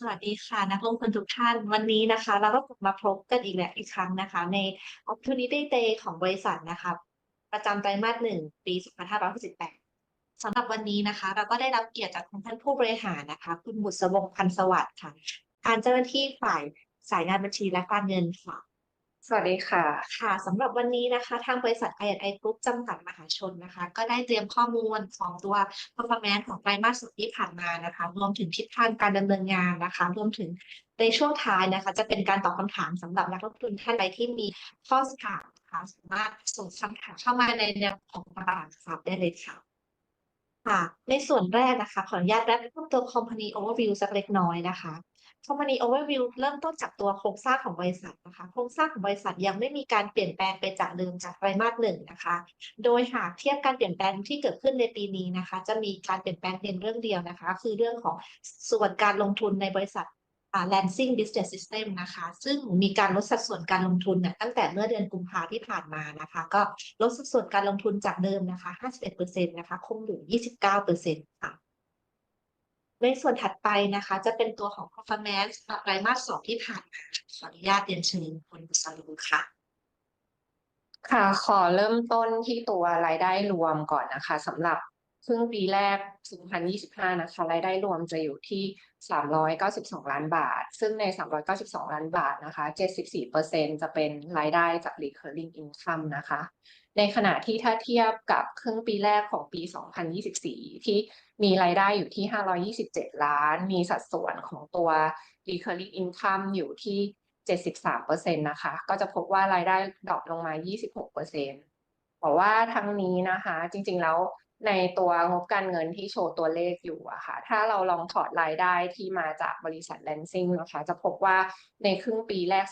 สวัสดีค่ะ นักลงทุนทุกท่านวันนี้นะคะ เราก็กลับมาพบกันอีกแล้วอีกครั้งนะคะ ใน Opportunity Day ของบริษัทนะคะ ประจำไตรมาสหนึ่งปี 2568สำหรับวันนี้นะคะ เราก็ได้รับเกียรติจากคุณท่านผู้บริหารนะคะ คุณบุษวงศ์พันธ์สวัสดิ์ค่ะทารเจ้าหน้าที่ฝ่ายสายงานบัญชีและการเงินค่ะ สวัสดีค่ะ ค่ะสำหรับวันนี้นะคะ ทางบริษัท I&I Group จำกัดมหาชนนะคะ ก็ได้เตรียมข้อมูลของตัว performance ของไตรมาสสุดที่ผ่านมานะคะ รวมถึงทิศทางการดำเนินงานนะคะ รวมถึงในช่วงท้ายนะคะ จะเป็นการตอบคำถามสำหรับนักลงทุนท่านใดที่มีข้อถามนะคะสามารถส่งคำถามเข้ามาในแนวของตลาดทรัพย์ได้เลยค่ะค่ะในส่วนแรกนะคะ ขออนุญาตแรปตัว company overview สักเล็กน้อยนะคะ Company Overview เริ่มต้นจากตัวโครงสร้างของบริษัทนะคะ โครงสร้างของบริษัทยังไม่มีการเปลี่ยนแปลงไปจากเดิมจากไตรมาสหนึ่งนะคะ โดยหากเทียบการเปลี่ยนแปลงที่เกิดขึ้นในปีนี้นะคะ จะมีการเปลี่ยนแปลงเพียงเรื่องเดียวนะคะ คือเรื่องของส่วนการลงทุนในบริษัท Lansing Business System นะคะ ซึ่งมีการลดสัดส่วนการลงทุนเนี่ยตั้งแต่เมื่อเดือนกุมภาที่ผ่านมานะคะ ก็ลดสัดส่วนการลงทุนจากเดิมนะคะ 51%นะคะ คงอยู่ 29%ค่ะ ในส่วนถัดไปนะคะ จะเป็นตัวของ performance ไตรมาสสองที่ผ่านมาขออนุญาตเรียนเชิญคุณบุษรูค่ะ ค่ะ ขอเริ่มต้นที่ตัวรายได้รวมก่อนนะคะสำหรับครึ่งปีแรก 2025 นะคะ รายได้รวมจะอยู่ที่ 392 ล้านบาท ซึ่งใน 392 ล้านบาทนะคะ 74%จะเป็นรายได้จาก recurring income นะคะ ในขณะที่ถ้าเทียบกับครึ่งปีแรกของปี 2024 ที่ มีรายได้อยู่ที่ 527 ล้าน มีสัดส่วนของตัว recurring income อยู่ที่ 73%นะคะ ก็จะพบว่ารายได้ดรอปลงมา 26%แต่ว่าทั้งนี้นะคะ จริงๆแล้ว ในตัวงบการเงินที่โชว์ตัวเลขอยู่อะค่ะ ถ้าเราลองถอดรายได้ที่มาจากบริษัท Lansing นะคะ จะพบว่าในครึ่งปีแรก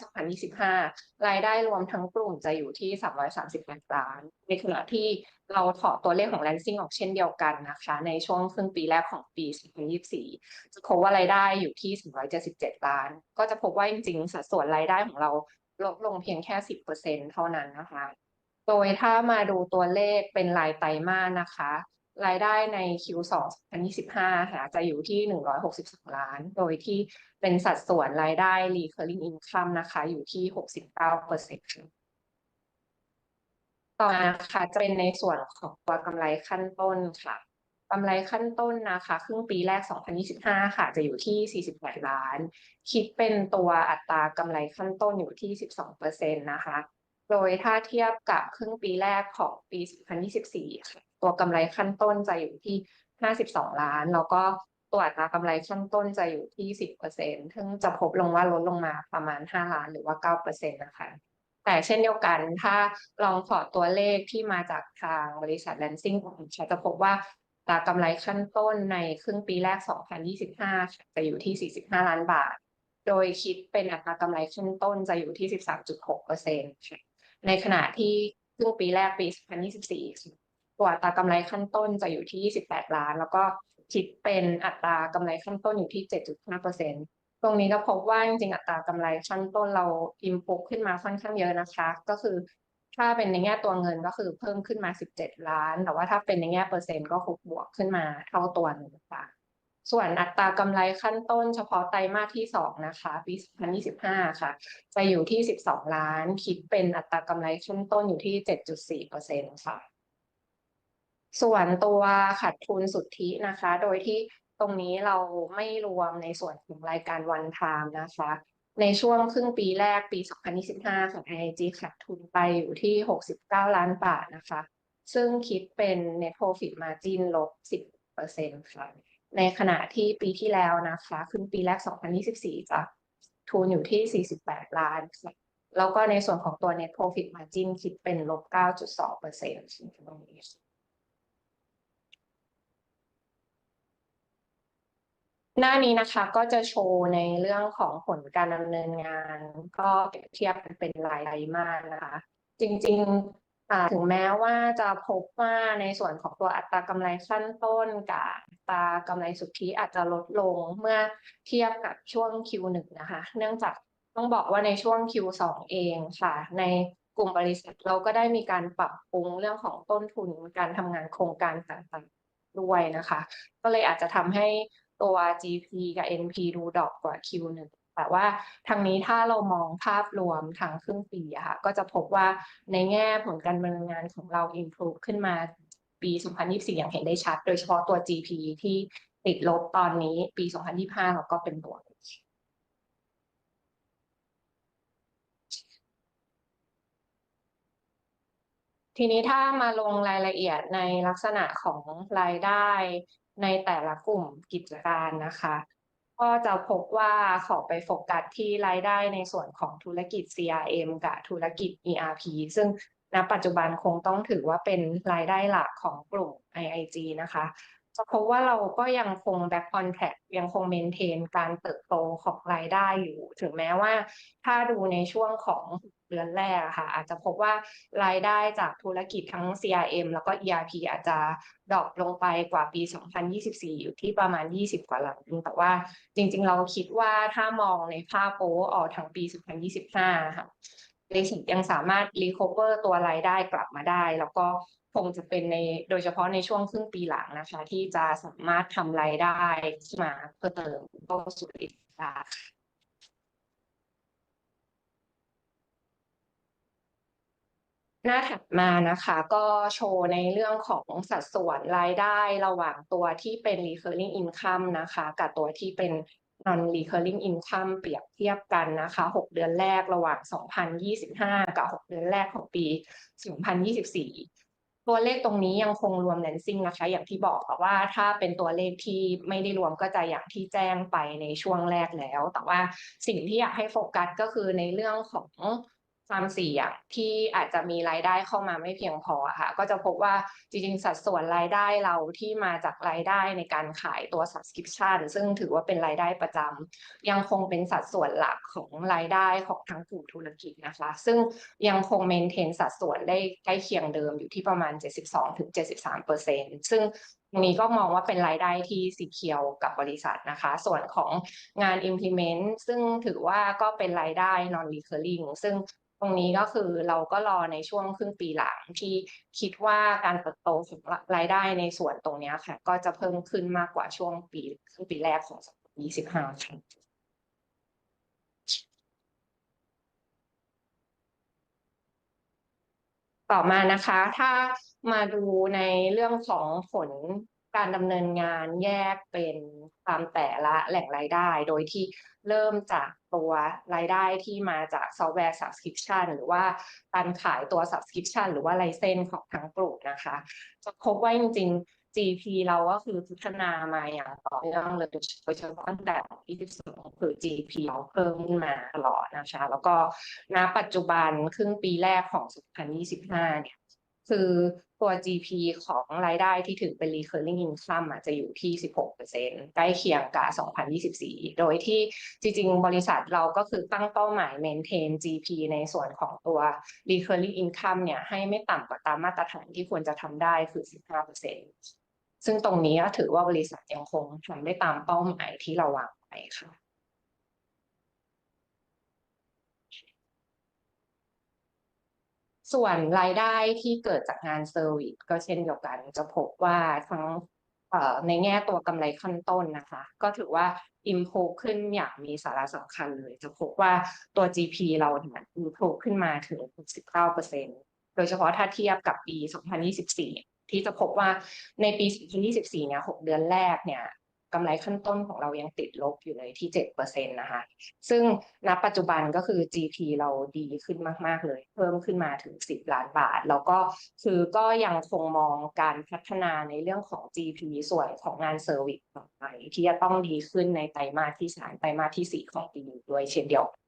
2025 รายได้รวมทั้งกลุ่มจะอยู่ที่ 338 ล้าน ในขณะที่เราถอดตัวเลขของ Lansing ออกเช่นเดียวกันนะคะ ในช่วงครึ่งปีแรกของปี 2024 จะพบว่ารายได้อยู่ที่277 ล้าน ก็จะพบว่าจริงๆ สัดส่วนรายได้ของเราลดลงเพียงแค่ 10%เท่านั้นนะคะ โดยถ้ามาดูตัวเลขเป็นรายไตรมาสนะคะ รายได้ใน Q2 2025ค่ะจะอยู่ที่ 162 ล้าน โดยที่เป็นสัดส่วนรายได้ recurring income นะคะ อยู่ที่ 69%ต่อมานะคะจะเป็นในส่วนของตัวกำไรขั้นต้นค่ะกำไรขั้นต้นนะคะครึ่งปีแรก 2025 ค่ะ จะอยู่ที่ 48 ล้าน คิดเป็นตัวอัตรากำไรขั้นต้นอยู่ที่ 12%นะคะ โดยถ้าเทียบกับครึ่งปีแรกของปี 2024 ค่ะ ตัวกำไรขั้นต้นจะอยู่ที่ 52 ล้าน แล้วก็ตัวอัตรากำไรขั้นต้นจะอยู่ที่ 10%ซึ่งจะพบลงว่าลดลงมาประมาณ 5 ล้านหรือว่า 9%นะคะ แต่เช่นเดียวกันถ้าลองถอดตัวเลขที่มาจากทางบริษัท Lansing ออกค่ะจะพบว่าอัตากำไรขั้นต้นในครึ่งปีแรก 2025 จะอยู่ที่ 45 ล้านบาท โดยคิดเป็นอัตรากำไรขั้นต้นจะอยู่ที่ 13.6%ค่ะ ในขณะที่ครึ่งปีแรกปี 2024 ตัวอัตรากำไรขั้นต้นจะอยู่ที่ 28 ล้าน แล้วก็คิดเป็นอัตรากำไรขั้นต้นอยู่ที่ 7.5%ตรงนี้ก็พบว่าจริงๆอัตรากำไรขั้นต้นเรา improve ขึ้นมาค่อนข้างเยอะนะคะ ก็คือถ้าเป็นในแง่ตัวเงินก็คือเพิ่มขึ้นมา 17 ล้าน แต่ว่าถ้าเป็นในแง่เปอร์เซ็นต์ก็คือบวกขึ้นมาเท่าตัวหนึ่งค่ะ ส่วนอัตรากำไรขั้นต้นเฉพาะไตรมาสที่ 2 นะคะ ปี 2025 ค่ะ จะอยู่ที่ 12 ล้าน คิดเป็นอัตรากำไรขั้นต้นอยู่ที่ 7.4%ค่ะ ส่วนตัวขาดทุนสุทธินะคะ โดยที่ตรงนี้เราไม่รวมในส่วนของรายการ one time นะคะ ในช่วงครึ่งปีแรกปี 2025 ของ IIG ขาดทุนไปอยู่ที่ 69 ล้านบาทนะคะ ซึ่งคิดเป็น net profit margin ลบ 10%ค่ะ ในขณะที่ปีที่แล้วนะคะครึ่งปีแรก 2024 จะทุนอยู่ที่ 48 ล้านค่ะแล้วก็ในส่วนของตัว net profit margin คิดเป็นลบ 9.2%ตรงนี้หน้านี้นะคะก็จะโชว์ในเรื่องของผลการดำเนินงาน ก็เปรียบเทียบเป็นรายไตรมาสนะคะ จริงๆ ถึงแม้ว่าจะพบว่าในส่วนของตัวอัตรากำไรขั้นต้นกับอัตรากำไรสุทธิอาจจะลดลงเมื่อเทียบกับช่วง Q1 นะคะ เนื่องจากต้องบอกว่าในช่วง Q2 เองค่ะ ในกลุ่มบริษัทเราก็ได้มีการปรับปรุงเรื่องของต้นทุนการทำงานโครงการต่างๆด้วยนะคะ ก็เลยอาจจะทำให้ตัว GP กับ NP ดูดรอปกว่า Q1 แต่ว่าทางนี้ถ้าเรามองภาพรวมทางครึ่งปีอะค่ะก็จะพบว่าในแง่ผลการดำเนินงานของเรา improve ขึ้นมาปี 2024 อย่างเห็นได้ชัด โดยเฉพาะตัว GP ที่ติดลบตอนนี้ปี 2025 เราก็เป็นบวกทีนี้ถ้ามาลงรายละเอียดในลักษณะของรายได้ในแต่ละกลุ่มกิจการนะคะ ก็จะพบว่าขอไปโฟกัสที่รายได้ในส่วนของธุรกิจ CRM กับธุรกิจ ERP ซึ่งณปัจจุบันคงต้องถือว่าเป็นรายได้หลักของกลุ่ม IIG นะคะ จะพบว่าเราก็ยังคง back on track ยังคง maintain การเติบโตของรายได้อยู่ ถึงแม้ว่าถ้าดูในช่วงของเดือนแรกค่ะ อาจจะพบว่ารายได้จากธุรกิจทั้ง CRM แล้วก็ ERP อาจจะดรอปลงไปกว่าปี 2024 อยู่ที่ประมาณ 20 กว่าล้านแต่ว่าจริงๆ เราคิดว่าถ้ามองในภาพโอออกทั้งปี 2025 ค่ะบริษัทยังสามารถ recover ตัวรายได้กลับมาได้ แล้วก็ คงจะเป็นในโดยเฉพาะในช่วงครึ่งปีหลังนะคะ ที่จะสามารถทำรายได้ขึ้นมาเพื่อเติมเข้าสู่อีกได้หน้าถัดมานะคะก็โชว์ในเรื่องของสัดส่วนรายได้ระหว่างตัวที่เป็น recurring income นะคะ กับตัวที่เป็น non recurring income เปรียบเทียบกันนะคะ 6 เดือนแรกระหว่าง 2025 กับ 6 เดือนแรกของปี 2024 ตัวเลขตรงนี้ยังคงรวมแลนซิ่งนะคะ อย่างที่บอกค่ว่าถ้าเป็นตัวเลขที่ไม่ได้รวมก็จะอย่างที่แจ้งไปในช่วงแรกแล้ว แต่ว่าสิ่งที่อยากให้โฟกัสก็คือในเรื่องของ ความเสี่ยงที่อาจจะมีรายได้เข้ามาไม่เพียงพอค่ะ ก็จะพบว่าจริงๆ สัดส่วนรายได้เราที่มาจากรายได้ในการขายตัว subscription ซึ่งถือว่าเป็นรายได้ประจำยังคงเป็นสัดส่วนหลักของรายได้ของทั้งกลุ่มธุรกิจนะคะ ซึ่งยังคง maintain สัดส่วนได้ใกล้เคียงเดิมอยู่ที่ประมาณ 72-73%ซึ่งตรงนี้ก็มองว่าเป็นรายได้ที่สีเขียวกับบริษัทนะคะ ส่วนของงาน implement ซึ่งถือว่าก็เป็นรายได้ non recurring ซึ่ง รงนี้ก็คือเราก็รอในช่วงครึ่งปีหลังที่คิดว่าการเติบโตของรายได้ในส่วนตรงนี้ค่ะ ก็จะเพิ่มขึ้นมากกว่าช่วงปีครึ่งปีแรกของ 2025ค่ะต่อมานะคะ ถ้ามาดูในเรื่องของผลการดำเนินงานแยกเป็นตามแต่ละแหล่งรายได้ โดยที่ เริ่มจากตัวรายได้ที่มาจากซอฟต์แวร์ subscription หรือว่าการขายตัว subscription หรือว่าไลเซนของทั้งกลุ่มนะคะ จะพบว่าจริง ๆ GP เราก็คือพัฒนามาอย่างต่อเนื่องเลยโดยเฉพาะตั้งแต่ปีที่22คือ GP เราเพิ่มขึ้นมาตลอดนะคะ แล้วก็ณปัจจุบันครึ่งปีแรกของ 2025 เนี่ย คือตัว GP ของรายได้ที่ถือเป็น recurring income อะจะอยู่ที่ 16%ใกล้เคียงกับ 2024 โดยที่จริงๆ บริษัทเราก็คือตั้งเป้าหมาย maintain GP ในส่วนของตัว recurring income เนี่ยให้ไม่ต่ำกว่าตามมาตรฐานที่ควรจะทำได้คือ 15%ซึ่งตรงนี้ถือว่าบริษัทยังคงทำได้ตามเป้าหมายที่เราวางไว้ค่ะ ส่วนรายได้ที่เกิดจากงานเซอร์วิสก็เช่นเดียวกันจะพบว่าทั้งในแง่ตัวกำไรขั้นต้นนะคะ ก็ถือว่า improve ขึ้นอย่างมีสาระสำคัญเลย จะพบว่าตัว GP เราเนี่ย improve ขึ้นมาถึง19%โดยเฉพาะถ้าเทียบกับปี 2024 ที่จะพบว่าในปี 2024 เนี่ย 6 เดือนแรกเนี่ย กำไรขั้นต้นของเรายังติดลบอยู่เลยที่7%นะคะซึ่งณปัจจุบันก็คือ GP เราดีขึ้นมาก ๆ เลย เพิ่มขึ้นมาถึง 10 ล้านบาท แล้วก็คือก็ยังคงมองการพัฒนาในเรื่องของ GP ส่วนของงานเซอร์วิสต่อไปที่จะต้องดีขึ้นในไตรมาสที่3ไตรมาสที่ 4 ของปีนี้ด้วยเช่นเดียวกัน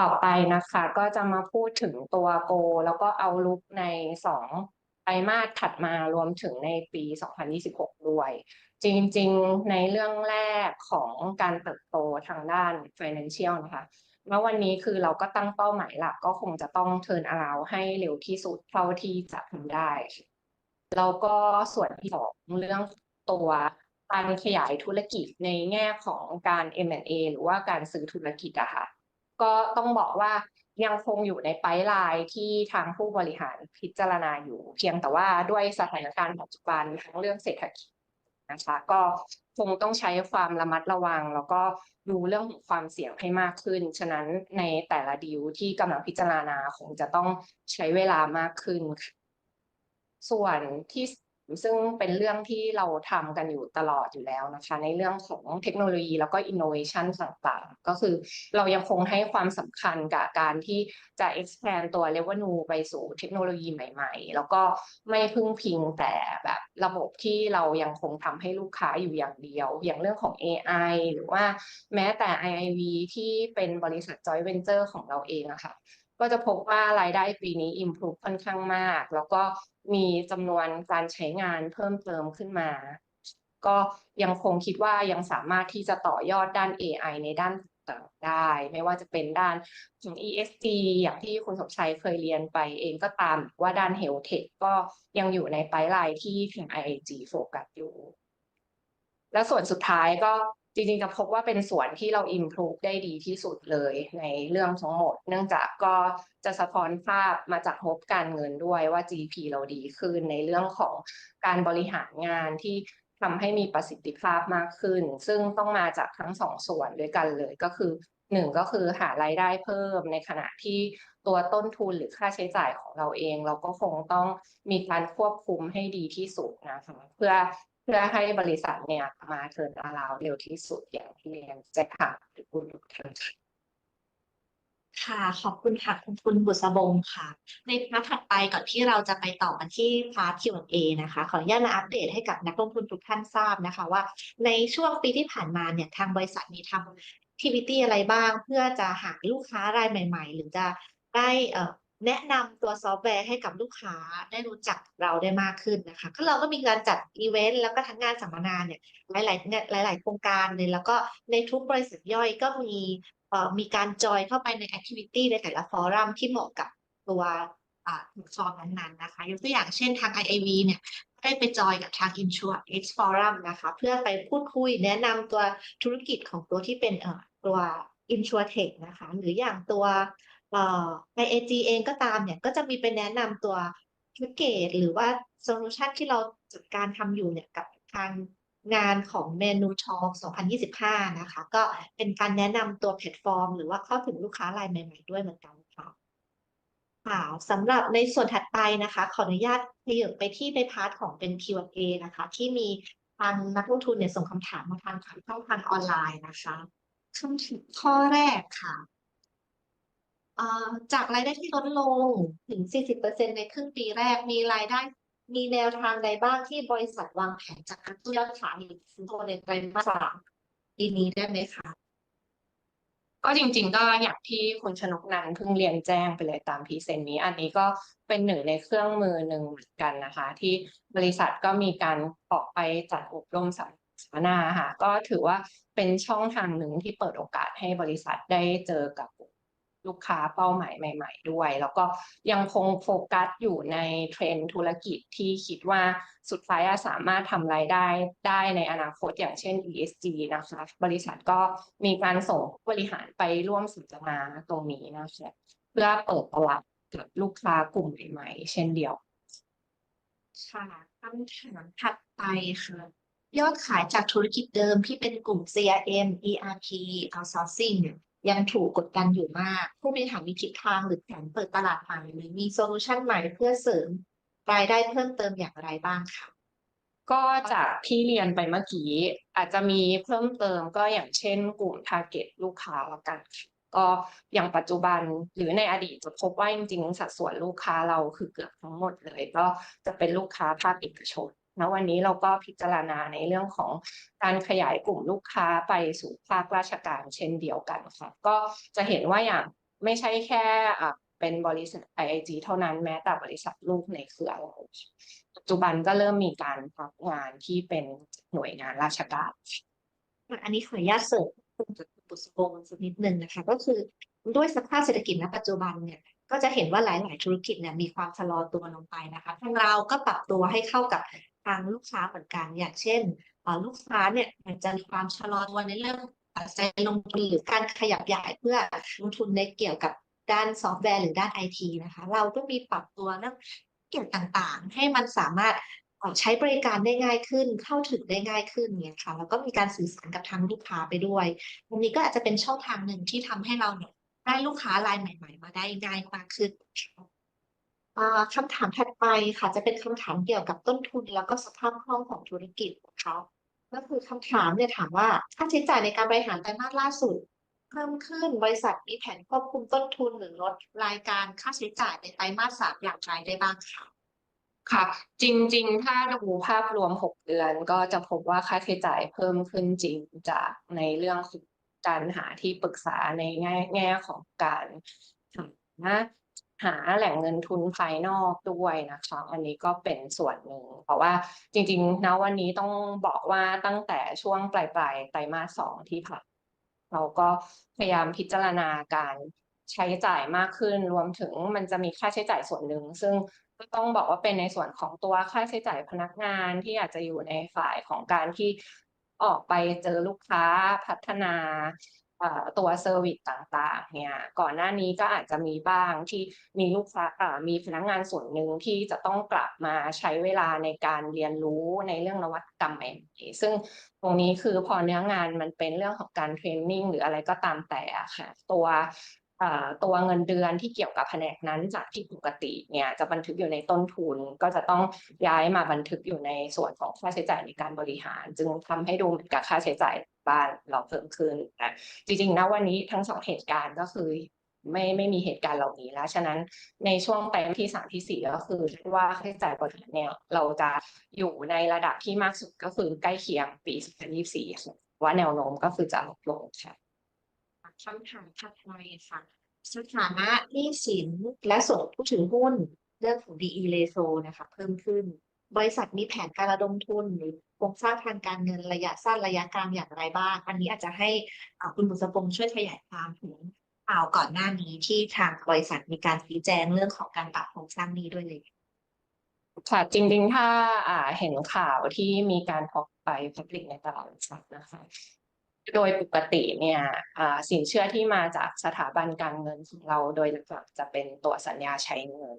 ต่อไปนะคะ ก็จะมาพูดถึงตัว Go แล้วก็เอาลุกใน 2 ไตรมาสถัดมารวมถึงในปี 2026 ด้วย จริงๆ ในเรื่องแรกของการเติบโตทางด้าน Financial นะคะณวันนี้คือเราก็ตั้งเป้าหมายหลักก็คงจะต้อง turn around ให้เร็วที่สุดเท่าที่จะทำได้ แล้วก็ส่วนที่สองเรื่องตัวการขยายธุรกิจในแง่ของการ M&A หรือว่าการซื้อธุรกิจอะค่ะ ก็ต้องบอกว่ายังคงอยู่ในไพป์ไลน์ที่ทางผู้บริหารพิจารณาอยู่ เพียงแต่ว่าด้วยสถานการณ์ปัจจุบันทั้งเรื่องเศรษฐกิจนะคะก็คงต้องใช้ความระมัดระวัง แล้วก็ดูเรื่องของความเสี่ยงให้มากขึ้น ฉะนั้นในแต่ละดีลที่กำลังพิจารณาคงจะต้องใช้เวลามากขึ้น ส่วนที่ ซึ่งเป็นเรื่องที่เราทำกันอยู่ตลอดอยู่แล้วนะคะ ในเรื่องของเทคโนโลยีแล้วก็ innovation ต่างๆ ก็คือเรายังคงให้ความสำคัญกับการที่จะ expand ตัว revenue ไปสู่เทคโนโลยีใหม่ๆ แล้วก็ไม่พึ่งพิงแต่แบบระบบที่เรายังคงทำให้ลูกค้าอยู่อย่างเดียว อย่างเรื่องของ AI หรือว่าแม้แต่ IIV ที่เป็นบริษัท joint venture ของเราเองอะค่ะ ก็จะพบว่ารายได้ปีนี้ improve ค่อนข้างมาก แล้วก็มีจำนวนการใช้งานเพิ่มเติมขึ้นมา ก็ยังคงคิดว่ายังสามารถที่จะต่อยอดด้าน AI ในด้านต่างๆได้ ไม่ว่าจะเป็นด้านของ ESG อย่างที่คุณสมชัยเคยเรียนไปเองก็ตามว่าด้าน Health Tech ก็ยังอยู่ในไพป์ไลน์ที่ทาง IIG โฟกัสอยู่ แล้วส่วนสุดท้ายก็ จริงๆจะพบว่าเป็นส่วนที่เรา improve ได้ดีที่สุดเลยในเรื่องทั้งหมด เนื่องจากก็จะสะท้อนภาพมาจากงบการเงินด้วยว่า GP เราดีขึ้นในเรื่องของการบริหารงานที่ทำให้มีประสิทธิภาพมากขึ้น ซึ่งต้องมาจากทั้งสองส่วนด้วยกันเลยก็คือหนึ่งก็คือหารายได้เพิ่มในขณะที่ตัวต้นทุนหรือค่าใช้จ่ายของเราเอง เราก็คงต้องมีการควบคุมให้ดีที่สุดนะคะเพื่อ พื่อให้บริษัทเนี่ยมาเทินอาราวเร็วที่สุดอย่างที่เรียนแจ้งค่ะหรือคุณทุกท่านค่ะขอบคุณค่ะคุณคุณบุษบงค่ะ ในพาร์ทถัดไปก่อนที่เราจะไปต่อกันที่พาร์ท Q&A นะคะ ขออนุญาตมาอัปเดตให้กับนักลงทุนทุกท่านทราบนะคะว่า ในช่วงปีที่ผ่านมาเนี่ยทางบริษัทมีทำ activity อะไรบ้าง เพื่อจะหาลูกค้ารายใหม่ ๆ หรือจะได้อ่อ แนะนำตัวซอฟต์แวร์ให้กับลูกค้าได้รู้จักเราได้มากขึ้นนะคะ ก็เราก็มีการจัดอีเวนต์แล้วก็ทั้งงานสัมมนาเนี่ยหลายๆเนี่ยหลายๆโครงการเลยแล้วก็ในทุกบริษัทย่อยก็มีเอ่อมีการจอยเข้าไปในแอคทิวิตี้ในแต่ละฟอรัมที่เหมาะกับตัวอ่าแพลตฟอร์มนั้นๆนะคะยกตัวอย่างเช่นทาง IIV เนี่ยได้ไปจอยกับทาง Insure X Forum นะคะ เพื่อไปพูดคุยแนะนำตัวธุรกิจของตัวที่เป็นเอ่อตัว InsurTech นะคะ หรืออย่างตัว เอ่อ IAG เองก็ตามเนี่ยก็จะมีไปแนะนำตัวแพ็กเกจหรือว่าโซลูชันที่เราจัดการทำอยู่เนี่ยกับทางงานของเมนูทอง2025 นะคะ ก็เป็นการแนะนำตัวแพลตฟอร์ม หรือว่าเข้าถึงลูกค้ารายใหม่ๆด้วยเหมือนกันค่ะค่ะสำหรับในส่วนถัดไปนะคะ ขออนุญาตขยับไปที่ในพาร์ทของเป็น Q&A นะคะ ที่มีทางนักลงทุนเนี่ยส่งคำถามมาทางช่องทางออนไลน์นะคะคำถามข้อแรกค่ะ จากรายได้ที่ลดลงถึง 40%ในครึ่งปีแรกมีรายได้มีแนวทางใดบ้างที่บริษัทวางแผนจะกระตุ้นยอดขายหรือซื้อตัวในไตรมาสสามปีนี้ได้ไหมคะก็จริง ๆ ก็อย่างที่คุณชนกนันเพิ่งเรียนแจ้งไปเลยตามพรีเซนต์นี้ อันนี้ก็เป็นหนึ่งในเครื่องมือหนึ่งเหมือนกันนะคะ ที่บริษัทก็มีการออกไปจัดอบรมสัมมนาค่ะก็ถือว่าเป็นช่องทางหนึ่งที่เปิดโอกาสให้บริษัทได้เจอกับลู ลูกค้าเป้าหมายใหม่ ๆ ด้วย แล้วก็ยังคงโฟกัสอยู่ในเทรนด์ธุรกิจที่คิดว่าสุดท้ายสามารถทำรายได้ได้ในอนาคตอย่างเช่น ESG นะคะบริษัทก็มีการส่งบริหารไปร่วมสัมมนาตรงนี้นะคะเพื่อเปิดตลาดกับลูกค้ากลุ่มใหม่ๆเช่นเดียว ค่ะคำถามถัดไปค่ะยอดขายจากธุรกิจเดิมที่เป็นกลุ่ม CRM ERP outsourcing เนี่ ยังถูกกดดันอยู่มาก ผู้บริหารมีทิศทางหรือแผนเปิดตลาดใหม่หรือมีโซลูชันใหม่เพื่อเสริมรายได้เพิ่มเติมอย่างไรบ้างคะก็จากที่เรียนไปเมื่อกี้อาจจะมีเพิ่มเติมก็อย่างเช่นกลุ่ม target ลูกค้าละกันค่ะก็อย่างปัจจุบันหรือในอดีตจะพบว่าจริงๆสัดส่วนลูกค้าเราคือเกือบทั้งหมดเลย ก็จะเป็นลูกค้าภาคเอกชน นะวันนี้เราก็พิจารณาในเรื่องของการขยายกลุ่มลูกค้าไปสู่ภาคราชการเช่นเดียวกันค่ะก็จะเห็นว่าอย่างไม่ใช่แค่อะเป็นบริษัท IIG เท่านั้นแม้แต่บริษัทลูกในเครือเราปัจจุบันก็เริ่มมีการรับงานที่เป็นหน่วยงานราชการ อันนี้ขออนุญาตเสริมคุณบุษบงสักนิดนึงนะคะก็คือด้วยสภาพเศรษฐกิจณปัจจุบันเนี่ยก็จะเห็นว่าหลาย ๆ ธุรกิจเนี่ยมีความชะลอตัวลงไปนะคะทางเราก็ปรับตัวให้เข้ากับ ทางลูกค้าเหมือนกัน อย่างเช่นลูกค้าเนี่ยอาจจะมีความชะลอตัวในเรื่องปัจจัยลงทุนหรือการขยับใหญ่เพื่อลงทุนในเกี่ยวกับด้านซอฟต์แวร์หรือด้านไอทีนะคะ เราก็มีปรับตัวเรื่องเกี่ยวต่างๆ ให้มันสามารถใช้บริการได้ง่ายขึ้น เข้าถึงได้ง่ายขึ้นเนี่ยค่ะ แล้วก็มีการสื่อสารกับทางลูกค้าไปด้วยอันนี้ก็อาจจะเป็นช่องทางหนึ่งที่ทำให้เราเนี่ยได้ลูกค้ารายใหม่ ๆ มาได้ง่ายมากขึ้น ค่ะอ่าคำถามถัดไปค่ะจะเป็นคำถามเกี่ยวกับต้นทุน แล้วก็สภาพคล่องของธุรกิจนะคะก็คือคำถามเนี่ยถามว่าค่าใช้จ่ายในการบริหารไตรมาสล่าสุด เพิ่มขึ้นบริษัทมีแผนควบคุมต้นทุนหรือลดรายการค่าใช้จ่ายในไตรมาสสามอย่างไรได้บ้างคะค่ะ จริงๆ ถ้าดูภาพรวม 6 เดือน ก็จะพบว่าค่าใช้จ่ายเพิ่มขึ้นจริงจากในเรื่องของการหาที่ปรึกษาในแง่แง่ของการหา หาแหล่งเงินทุนภายนอกด้วยนะคะอันนี้ก็เป็นส่วนหนึ่ง เพราะว่าจริงๆณวันนี้ต้องบอกว่าตั้งแต่ช่วงปลายปลายๆไตรมาสสองที่ผ่านเราก็พยายามพิจารณาการใช้จ่ายมากขึ้น รวมถึงมันจะมีค่าใช้จ่ายส่วนหนึ่ง ซึ่งก็ต้องบอกว่าเป็นในส่วนของตัวค่าใช้จ่ายพนักงานที่อาจจะอยู่ในฝ่ายของการที่ออกไปเจอลูกค้าพัฒนา ตัวเซอร์วิสต่างๆเนี่ยก่อนหน้านี้ก็อาจจะมีบ้างที่มีลูกค้ามีพนักงานส่วนหนึ่งที่จะต้องกลับมาใช้เวลาในการเรียนรู้ในเรื่องนวัตกรรมใหม่ๆซึ่งตรงนี้คือพอเนื้องานมันเป็นเรื่องของการเทรนนิ่งหรืออะไรก็ตามแต่ค่ะตัวตัวเงินเดือนที่เกี่ยวกับแผนกนั้นจากที่ปกติเนี่ยจะบันทึกอยู่ในต้นทุนก็จะต้องย้ายมาบันทึกอยู่ในส่วนของค่าใช้จ่ายในการบริหาร จึงทำให้ดูเหมือนกับค่าใช้จ่าย บ้านเราเพิ่มขึ้นนะจริงๆนะวันนี้ทั้งสองเหตุการณ์ก็คือไม่ไม่มีเหตุการณ์เหล่านี้แล้ว ฉะนั้นในช่วงไตรมาสที่สามที่สี่ก็คือว่าค่าใช้จ่ายบริหารเนี่ยเราจะอยู่ในระดับที่มากสุดก็คือใกล้เคียงปี2024ค่ะว่าแนวโน้มก็คือจะลดลงค่ะคำถามถัดไปค่ะสถานะหนี้สินและส่วนผู้ถือหุ้นเรื่องของ DE ratio นะคะ เพิ่มขึ้น บริษัทมีแผนการระดมทุนหรือโครงสร้างทางการเงินระยะสั้นระยะกลางอย่างไรบ้าง อันนี้อาจจะให้คุณบุษพงษ์ช่วยขยายความถึงข่าวก่อนหน้านี้ที่ทางบริษัทมีการชี้แจงเรื่องของการปรับโครงสร้างนี้ด้วยเลยค่ะจริงๆ ถ้าอ่าเห็นข่าวที่มีการพกไป public ในตลาดหลักทรัพย์นะคะ โดยปกติเนี่ยสินเชื่อที่มาจากสถาบันการเงินของเราโดยหลักๆจะเป็นตัวสัญญาใช้เงิน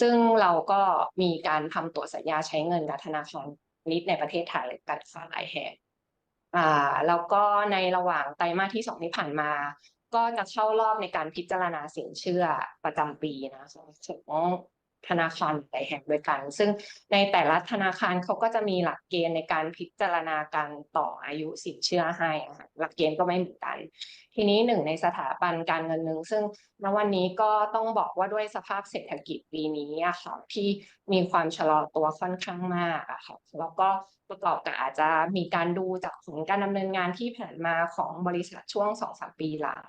ซึ่งเราก็มีการทำตัวสัญญาใช้เงินกับธนาคารนิดในประเทศไทยกันหลายแห่งอ่าแล้วก็ในระหว่างไตรมาสที่สองที่ผ่านมา ก็จะเข้ารอบในการพิจารณาสินเชื่อประจำปีนะของ ธนาคารหลายแห่งด้วยกัน ซึ่งในแต่ละธนาคารเขาก็จะมีหลักเกณฑ์ในการพิจารณาการต่ออายุสินเชื่อให้หลักเกณฑ์ก็ไม่เหมือนกัน ทีนี้หนึ่งในสถาบันการเงินหนึ่งซึ่งณวันนี้ก็ต้องบอกว่าด้วยสภาพเศรษฐกิจปีนี้อะค่ะที่มีความชะลอตัวค่อนข้างมากอะค่ะแล้วก็ประกอบกับอาจจะมีการดูจากผลการดำเนินงานที่ผ่านมาของบริษัทช่วงสองสามปีหลัง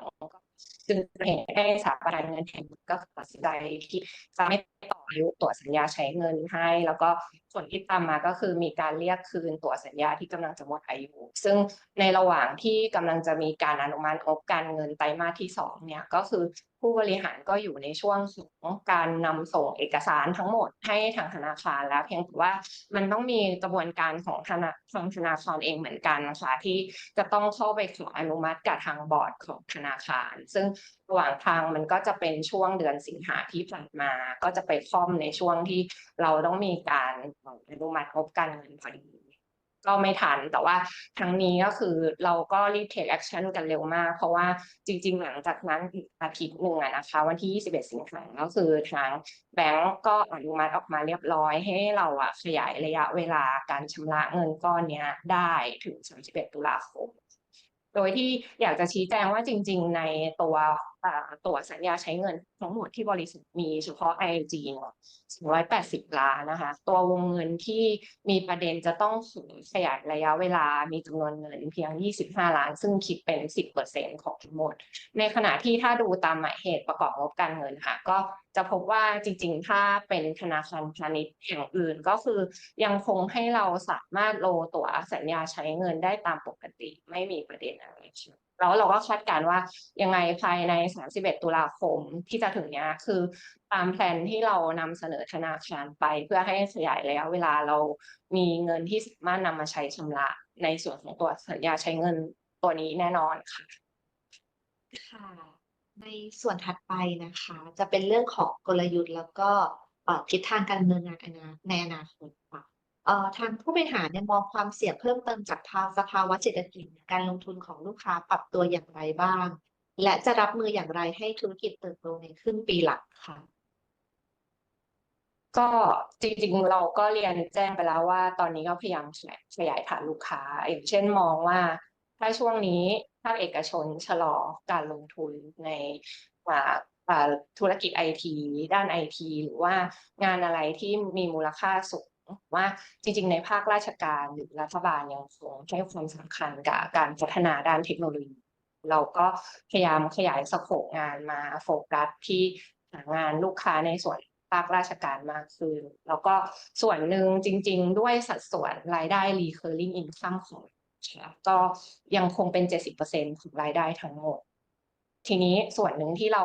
จึงเห็นให้สถาบันการเงินแห่งหนึ่งก็ตัดสินใจที่จะไม่ต่อ อายุตัวสัญญาใช้เงินให้ แล้วก็ ผลที่ตามมาก็คือมีการเรียกคืนตัวสัญญาที่กำลังจะหมดอายุ ซึ่งในระหว่างที่กำลังจะมีการอนุมัติงบการเงินไตรมาสที่สองเนี่ยก็คือผู้บริหารก็อยู่ในช่วงของการนำส่งเอกสารทั้งหมดให้ทางธนาคารแล้วเพียงแต่ว่ามันต้องมีกระบวนการของธนาทางธนาคารเองเหมือนกันนะคะที่จะต้องเข้าไปขออนุมัติกับทางบอร์ดของธนาคาร ซึ่งระหว่างทางมันก็จะเป็นช่วงเดือนสิงหาที่ผ่านมา ก็จะไปค่อมในช่วงที่เราต้องมีการอนุมัติงบการเงินพอดี ก็ไม่ทันแต่ว่าทั้งนี้ก็คือเราก็รีบ take action กันเร็วมาก เพราะว่าจริง ๆ หลังจากนั้นอีกอาทิตย์หนึ่งนะคะ วันที่ 21 สิงหาก็คือทางแบงก์ก็อนุมัติออกมาเรียบร้อยให้เราอะขยายระยะเวลาการชำระเงินก้อนนี้ได้ถึง 31 ตุลาคมโดยที่อยากจะชี้แจงว่าจริง ๆ ในตัว ตัวสัญญาใช้เงินทั้งหมดที่บริษัทมีเฉพาะ ING เนี่ย280 ล้านนะคะ ตัววงเงินที่มีประเด็นจะต้องขยายระยะเวลา มีจำนวนเงินเพียง 25 ล้าน ซึ่งคิดเป็น 10%ของทั้งหมด ในขณะที่ถ้าดูตามหมายเหตุประกอบงบการเงินค่ะ ก็จะพบว่าจริง ๆ ถ้าเป็นธนาคารพาณิชย์แห่งอื่นก็คือยังคงให้เราสามารถโลตัวสัญญาใช้เงินได้ตามปกติ ไม่มีประเด็นอะไร แล้วเราก็คาดการว่ายังไงภายใน 31 ตุลาคมที่จะถึงนี้คือตามแผนที่เรานำเสนอธนาคารไป เพื่อให้ขยายระยะเวลาเรามีเงินที่สามารถนำมาใช้ชำระในส่วนของตัวสัญญาใช้เงินตัวนี้แน่นอนค่ะค่ะ ในส่วนถัดไปนะคะ จะเป็นเรื่องของกลยุทธ์แล้วก็ทิศทางการดำเนินงานอนาในอนาคตค่ะ ทางผู้บริหารเนี่ยมองความเสี่ยงเพิ่มเติมจากภาวสภาวะเศรษฐกิจการลงทุนของลูกค้าปรับตัวอย่างไรบ้าง และจะรับมืออย่างไรให้ธุรกิจเติบโตในครึ่งปีหลังค่ะก็จริงๆเราก็เรียนแจ้งไปแล้วว่า ตอนนี้ก็พยายามขยายฐานลูกค้า อย่างเช่นมองว่า ถ้าช่วงนี้ภาคเอกชนชะลอการลงทุนในอ่าอ่าธุรกิจไอทีด้านไอทีหรือว่างานอะไรที่มีมูลค่าสูง ว่าจริงๆ ในภาคราชการหรือรัฐบาลยังคงให้ความสำคัญกับการพัฒนาด้านเทคโนโลยี เราก็พยายามขยายสโคปงานมาโฟกัสที่หางานลูกค้าในส่วนภาคราชการมากขึ้น แล้วก็ส่วนหนึ่งจริง ๆ ด้วยสัดส่วนรายได้ recurring income ของก็ยังคงเป็น 70%ของรายได้ทั้งหมด ทีนี้ส่วนหนึ่งที่เรา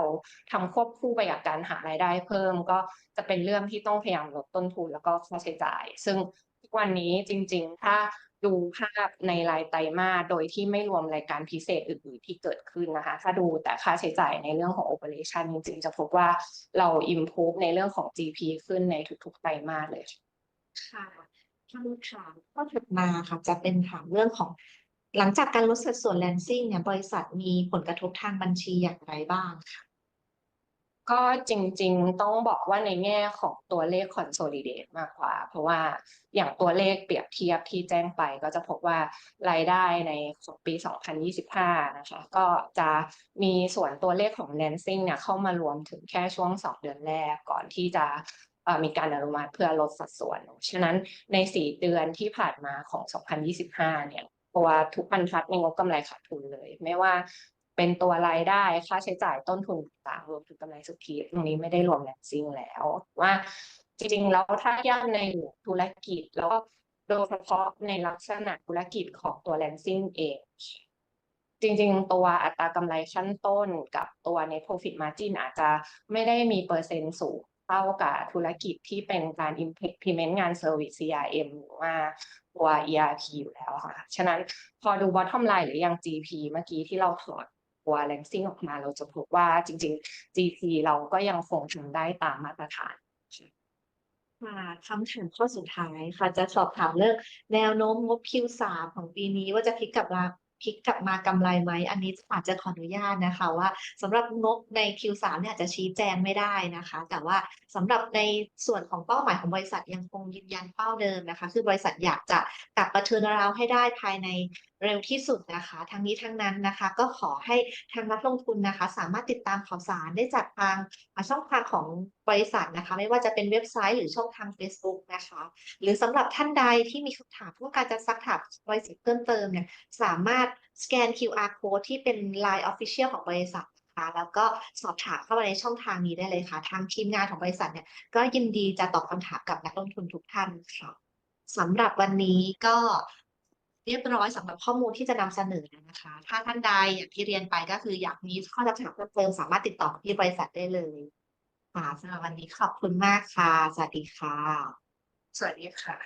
ทำควบคู่ไปกับการหารายได้เพิ่ม ก็จะเป็นเรื่องที่ต้องพยายามลดต้นทุนแล้วก็ค่าใช้จ่าย ซึ่งทุกวันนี้จริง ๆ ถ้าดูภาพในรายไตรมาสโดยที่ไม่รวมรายการพิเศษอื่นๆที่เกิดขึ้นนะคะ ถ้าดูแต่ค่าใช้จ่ายในเรื่องของ operation จริงๆ จะพบว่าเรา improve ในเรื่องของ GP ขึ้นในทุกๆไตรมาสเลยค่ะคำถามข้อถัดมาค่ะจะเป็นถามเรื่องของ หลังจากการลดสัดส่วนแลนซิ่งเนี่ยบริษัทมีผลกระทบทางบัญชีอย่างไรบ้างคะก็จริงๆ ต้องบอกว่าในแง่ของตัวเลข consolidate มากกว่า เพราะว่าอย่างตัวเลขเปรียบเทียบที่แจ้งไปก็จะพบว่ารายได้ในของปี 2025 นะคะ ก็จะมีส่วนตัวเลขของ Lansing เนี่ยเข้ามารวมถึงแค่ช่วง 2 เดือนแรกก่อนที่จะมีการอนุมัติเพื่อลดสัดส่วน ฉะนั้นใน 4 เดือนที่ผ่านมาของ 2025 เนี่ย ตัวทุกบรรทัดในงบกำไรขาดทุนเลย ไม่ว่าเป็นตัวรายได้ค่าใช้จ่ายต้นทุนต่างรวมถึงกำไรสุทธิตรงนี้ไม่ได้รวมแลนซิ่งแล้วว่าจริงๆ แล้วถ้าเทียบในธุรกิจแล้วก็โดยเฉพาะในลักษณะธุรกิจของตัวแลนซิ่งเอง จริงๆ ตัวอัตรากำไรขั้นต้นกับตัวใน profit margin อาจจะไม่ได้มีเปอร์เซ็นต์สูงเท่ากับธุรกิจที่เป็นการ implement งาน service CRM หรือว่า ตัว ERP อยู่แล้วค่ะ ฉะนั้นพอดู bottom line หรือยัง GP เมื่อกี้ที่เราถอดตัว Lansing ออกมาเราจะพบว่าจริง ๆ GP เราก็ยังคงทำได้ตามมาตรฐานค่ะคำถามข้อสุดท้ายค่ะจะสอบถามเรื่องแนวโน้มงบ Q3 ของปีนี้ว่าจะพลิกกลับมา พลิกกลับมากำไรไหม อันนี้อาจจะขออนุญาตนะคะว่าสำหรับงบใน Q3 เนี่ยอาจจะชี้แจงไม่ได้นะคะ แต่ว่าสำหรับในส่วนของเป้าหมายของบริษัทยังคงยืนยันเป้าเดิมนะคะ คือบริษัทอยากจะกลับมาเทิร์นราวให้ได้ภายในเร็วที่สุดนะคะ ทั้งนี้ทั้งนั้นนะคะ ก็ขอให้ทางนักลงทุนนะคะ สามารถติดตามข่าวสารได้จากทางช่องทางของบริษัทนะคะ ไม่ว่าจะเป็นเว็บไซต์หรือช่องทาง Facebook นะคะ หรือสำหรับท่านใดที่มีคำถามต้องการจะซักถามบริษัทเพิ่มเติมเนี่ยสามารถสแกน QR code ที่เป็น Line Official ของบริษัทนะคะแล้วก็สอบถามเข้ามาในช่องทางนี้ได้เลยค่ะ ทางทีมงานของบริษัทเนี่ยก็ยินดีจะตอบคำถามกับนักลงทุนทุกท่านค่ะสำหรับวันนี้ก็ เรียบร้อยสำหรับข้อมูลที่จะนำเสนอนะคะ ถ้าท่านใดอย่างที่เรียนไปก็คืออยากมีข้อสอบถามเพิ่มเติมสามารถติดต่อที่บริษัทได้เลยค่ะสำหรับวันนี้ขอบคุณมากค่ะ สวัสดีค่ะ สวัสดีค่ะ